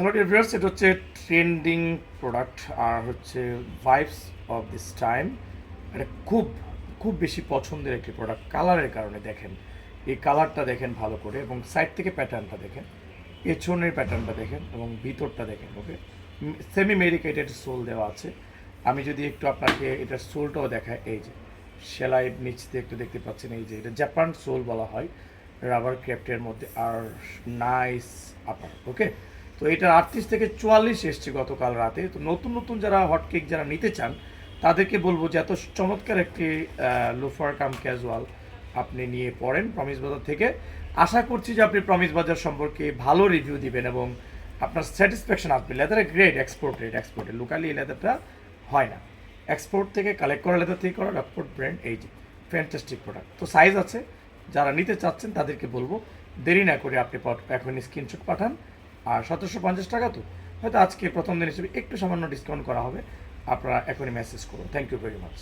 Hello dear viewers এটা হচ্ছে trending product আর হচ্ছে ভাইবস অফ দিস টাইম এটা খুব খুব বেশি পছন্দের একটি প্রোডাক্ট কালারের কারণে দেখেন। এই কালারটা দেখেন ভালো করে এবং সাইড থেকে প্যাটার্নটা দেখেন। পেছনের প্যাটার্নটা দেখেন এবং ভিতরটা দেখেন ওকে সেমি মেডিকেটেড সোল দেওয়া আছে। আমি যদি একটু আপনাকে এটার সোলটাও দেখাই, এই যে, সেলাই নিচ দিয়ে একটু দেখতে পাচ্ছেন, এই যে, এটা জাপান সোল বলা হয় রাবার ক্র্যাফটের মধ্যে। আর নাইস আপার ওকে তো এটা আটত্রিশ থেকে চুয়াল্লিশ এসছে গতকাল রাতে। তো নতুন নতুন যারা হট কেক যারা নিতে চান, তাদেরকে বলব যে এত চমৎকার একটি লোফার কাম ক্যাজুয়াল আপনি নিয়ে পড়েন প্রমিস বাজার থেকে। আশা করছি যে আপনি প্রমিস বাজার সম্পর্কে ভালো রিভিউ দিবেন এবং আপনার স্যাটিসফ্যাকশন আসবে। লেদার গ্রেড এক্সপোর্ট রেট এক্সপোর্টে লোকালি এই লেদারটা হয় না। এক্সপোর্ট থেকে কালেক্ট করা লেদার থেকে করা রকপোর্ট ব্র্যান্ড এই যে ফ্যান্টাস্টিক প্রোডাক্ট তো সাইজ আছে, যারা নিতে চাচ্ছেন তাদেরকে বলব, দেরি না করে আপনি এখনই স্ক্রিনশট পাঠান। আর সতেরোশো পঞ্চাশ টাকা তো? হয়তো আজকে প্রথম দিন হিসেবে একটু সামান্য ডিসকাউন্ট করা হবে। আপনারা এখনই মেসেজ করুন। Thank you very much